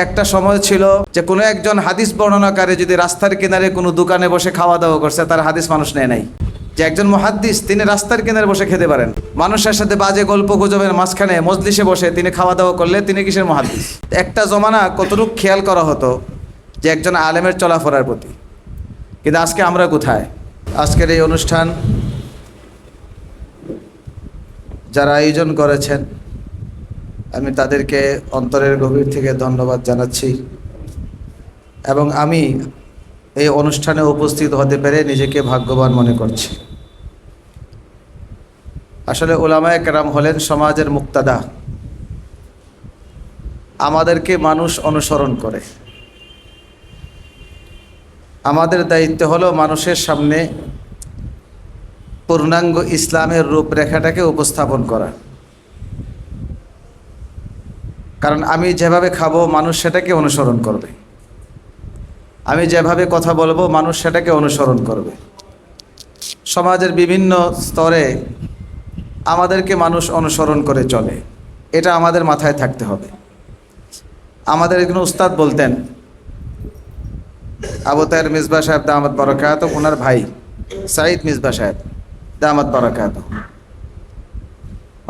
একটা সময় ছিল যে কোনো একজন হাদিস বর্ণনাকারী যদি রাস্তার কিনারে কোনো দোকানে বসে খাওয়া দাওয়া করছে, তার হাদিস মানুষ নেয় নাই। যে একজন মহাদ্দিস, তিনি রাস্তার কিনারে বসে খেতে পারেন। মানুষের সাথে বাজে গল্প গুজবের মাঝখানে মজলিসে বসে তিনি খাওয়া দাওয়া করলে তিনি কিসের মহাদ্দিস? একটা জমানা কতটুক খেয়াল করা হতো যে একজন আলেমের চলাফেরার প্রতি। কিন্তু আজকে আমরা কোথায়? আজকের এই অনুষ্ঠান যারা আয়োজন করেছেন আমি তাদেরকে অন্তরের গভীর থেকে ধন্যবাদ জানাচ্ছি। এবং আমি এই অনুষ্ঠানে উপস্থিত হতে পেরে নিজেকে ভাগ্যবান মনে করছি। আসলে ওলামায় কেরাম হলেন সমাজের মুক্তাদা। আমাদেরকে মানুষ অনুসরণ করে। আমাদের দায়িত্ব হলো মানুষের সামনে পূর্ণাঙ্গ ইসলামের রূপরেখাটাকে উপস্থাপন করা। কারণ আমি যেভাবে খাব, মানুষ সেটাকে অনুসরণ করবে। আমি যেভাবে কথা বলব, মানুষ সেটাকে অনুসরণ করবে। সমাজের বিভিন্ন স্তরে আমাদেরকে মানুষ অনুসরণ করে চলে। এটা আমাদের মাথায় থাকতে হবে। আমাদের একজন উস্তাদ বলতেন, আবু তাহের মিসবা সাহেব দামাত বরকাত ওনার ভাই সাইদ মিসবা সাহেব দামাত বরকাত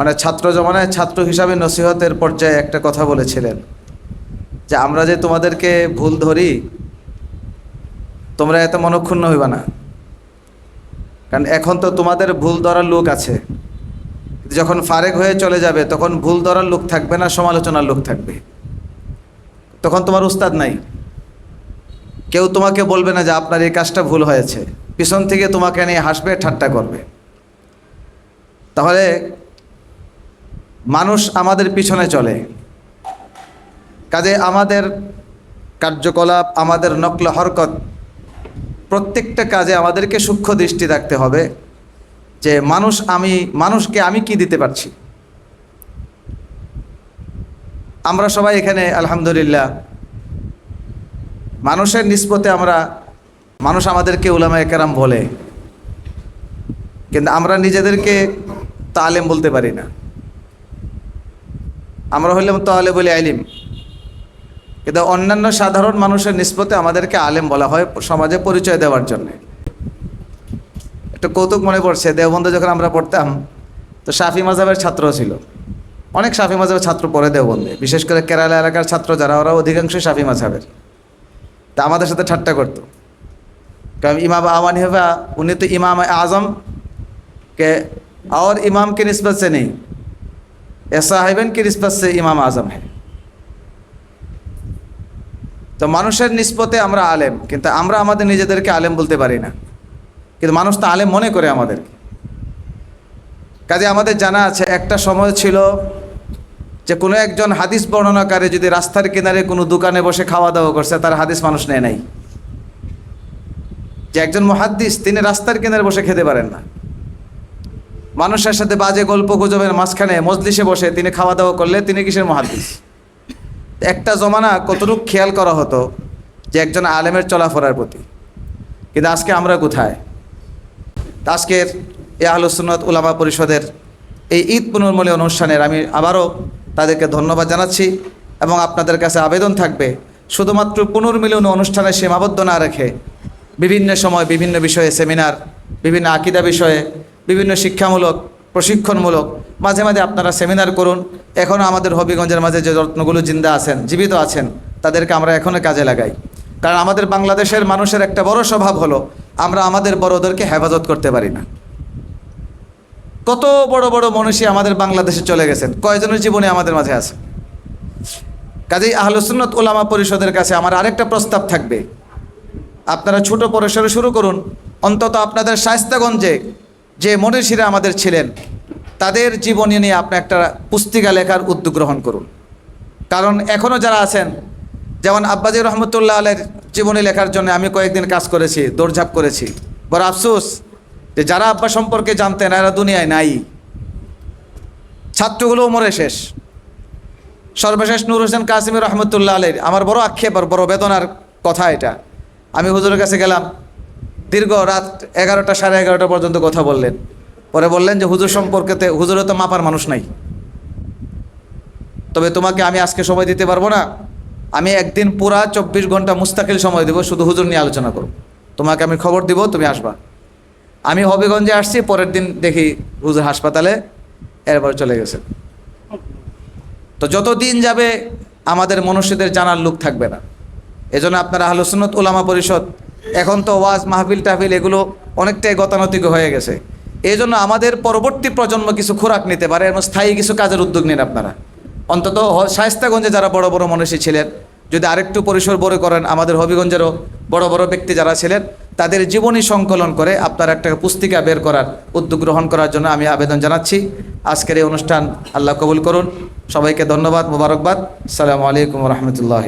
মানে ছাত্র জমানায় ছাত্র হিসাবে নসিহতের পর্যায়ে একটা কথা বলেছিলেন যে আমরা যে তোমাদেরকে ভুল ধরি, তোমরা এত মনক্ষুণ্ণ হইবা না। কারণ এখন তো তোমাদের ভুল ধরার লোক আছে। যখন ফারেক হয়ে চলে যাবে, তখন ভুল ধরার লোক থাকবে না, সমালোচনার লোক থাকবে। তখন তোমার উস্তাদ নাই। কেউ তোমাকে বলবে না যে আপনার এই কাজটা ভুল হয়েছে। পিছন থেকে তোমাকে নিয়ে হাসবে, ঠাট্টা করবে। তাহলে মানুষ আমাদের পিছনে চলে। কাজে আমাদের কার্যকলাপ, আমাদের নকল হরকত, প্রত্যেকটা কাজে আমাদেরকে সূক্ষ্ম দৃষ্টি রাখতে হবে যে মানুষ আমি, মানুষকে আমি কি দিতে পারছি। আমরা সবাই এখানে, আলহামদুলিল্লাহ, মানুষের নিষ্পতে আমরা, মানুষ আমাদেরকে উলামা একরাম বলে, কিন্তু আমরা নিজেদেরকে তালেম বলতে পারি না। আমরা হইলাম তাহলে বলি আলিম কিন্তু অন্যান্য সাধারণ মানুষের নিষ্পতে আমাদেরকে আলেম বলা হয় সমাজে পরিচয় দেওয়ার জন্যে। একটা কৌতুক মনে পড়ছে দেওবন্ধে যখন আমরা পড়তাম, তো সাফি মাজাবের ছাত্র ছিল। অনেক সাফি মাজাবের ছাত্র পড়ে দেওবন্ধে বিশেষ করে কেরালা এলাকার ছাত্র যারা ওরা অধিকাংশই সাফি মাঝাবের তা আমাদের সাথে ঠাট্টা করতো। কারণ ইমাম আমান হেবা উনি তো ইমাম আজম কে, আর ইমামকে কে নেই। ये साहिबन की नस्बत से इमाम आजम है তো মানুষের নিষ্পতে আমরা আলেম কিন্তু আমরা আমাদের নিজেদেরকে আলেম বলতে পারি না কিন্তু মানুষ তো আলেম মনে করে আমাদেরকে কাজে আমাদের জানা আছে একটা সময় ছিল যে কোনো একজন হাদিস বর্ণনাকারী যদি রাস্তার কিনারে কোনো দোকানে বসে খাওয়া দাওয়া করছে তার হাদিস মানুষ নেয় নাই যে একজন মহাদ্দিস তিনি রাস্তার কিনারে বসে খেতে পারেন না মানুষের সাথে বাজে গল্প গুজবের মাঝখানে মজলিসে বসে তিনি খাওয়া দাওয়া করলে তিনি কিসের মহাদ্দিস? একটা জমানা কতটুক খেয়াল করা হতো যে একজন আলেমের চলাফেরার প্রতি। কিন্তু আজকে আমরা কোথায়? আজকের এ আলোচনত উলামা পরিষদের এই ঈদ পুনর্মূল্য অনুষ্ঠানের আমি আবারও তাদেরকে ধন্যবাদ জানাচ্ছি এবং আপনাদের কাছে আবেদন থাকবে, শুধুমাত্র পুনর্মিলন অনুষ্ঠানে সীমাবদ্ধ না রেখে বিভিন্ন সময় বিভিন্ন বিষয়ে সেমিনার, বিভিন্ন আকিদা বিষয়ে বিভিন্ন শিক্ষামূলক, প্রশিক্ষণমূলক, মাঝে মাঝে আপনারা সেমিনার করুন। এখনও আমাদের হবিগঞ্জের মাঝে যে রত্নগুলো জিন্দা আছেন, জীবিত আছেন, তাদেরকে আমরা এখনও কাজে লাগাই। কারণ আমাদের বাংলাদেশের মানুষের একটা বড় স্বভাব হলো, আমরা আমাদের বড়দেরকে হেফাজত করতে পারি না। কত বড় বড় মনীষী আমাদের বাংলাদেশে চলে গেছেন, কয়জনের জীবনে আমাদের মাঝে আছে? কাজেই আহলসুন্নত ওলামা পরিষদের কাছে আমার আরেকটা প্রস্তাব থাকবে। আপনারা ছোট পরিসরে শুরু করুন, অন্তত আপনাদের শায়স্তাগঞ্জে যে মনীষীরা আমাদের ছিলেন, তাদের জীবনী নিয়ে আপনি একটা পুস্তিকা লেখার উদ্যোগ গ্রহণ করুন। কারণ এখনও যারা আছেন, যেমন আব্বাজি রহমতুল্লাহ আলের জীবনী লেখার জন্য আমি কয়েকদিন কাজ করেছি, দৌড়ঝাঁপ করেছি। বড় আফসোস যে যারা আব্বা সম্পর্কে জানতেন, এরা দুনিয়ায় নাই। ছাত্রগুলো মরে শেষ। সর্বশেষ নূর হোসেন কাসিম রহমতুল্লাহ আলের আমার বড় আক্ষেপ আর বড় বেদনার কথা এটা। আমি হুজুরের কাছে গেলাম দীর্ঘ রাত এগারোটা সাড়ে এগারোটা পর্যন্ত কথা বললেন। পরে বললেন যে, হুজুর সম্পর্কেতে, হুজুরে তো মাপার মানুষ নাই। তবে তোমাকে আমি আজকে সময় দিতে পারব না। আমি একদিন পুরা চব্বিশ ঘণ্টা মুস্তাকিল সময় দেবো, শুধু হুজুর নিয়ে আলোচনা করো। তোমাকে আমি খবর দিব, তুমি আসবা। আমি হবিগঞ্জে আসছি, পরের দিন দেখি হুজুর হাসপাতালে, এরপর চলে গেছে। তো যত দিন যাবে, আমাদের মনুষ্যদের জানার লোক থাকবে না। এজন্য আপনারা আলোচনত ওলামা পরিষদ এখন তো ওয়াজ, মাহফিল, টাহফিল এগুলো অনেকটাই গতানুতিক হয়ে গেছে। এই জন্য আমাদের পরবর্তী প্রজন্ম কিছু খোরাক নিতে পারে এবং স্থায়ী কিছু কাজের উদ্যোগ নিন আপনারা। অন্তত শায়েস্তাগঞ্জে যারা বড় বড় মনীষী ছিলেন, যদি আরেকটু পরিসর বড় করেন, আমাদের হবিগঞ্জেরও বড় বড় ব্যক্তি যারা ছিলেন, তাদের জীবনী সংকলন করে আপনার একটা পুস্তিকা বের করার উদ্যোগ গ্রহণ করার জন্য আমি আবেদন জানাচ্ছি। আজকের এই অনুষ্ঠান আল্লাহ কবুল করুন। সবাইকে ধন্যবাদ, মোবারকবাদ। সালামু আলাইকুম রহমতুল্লাহ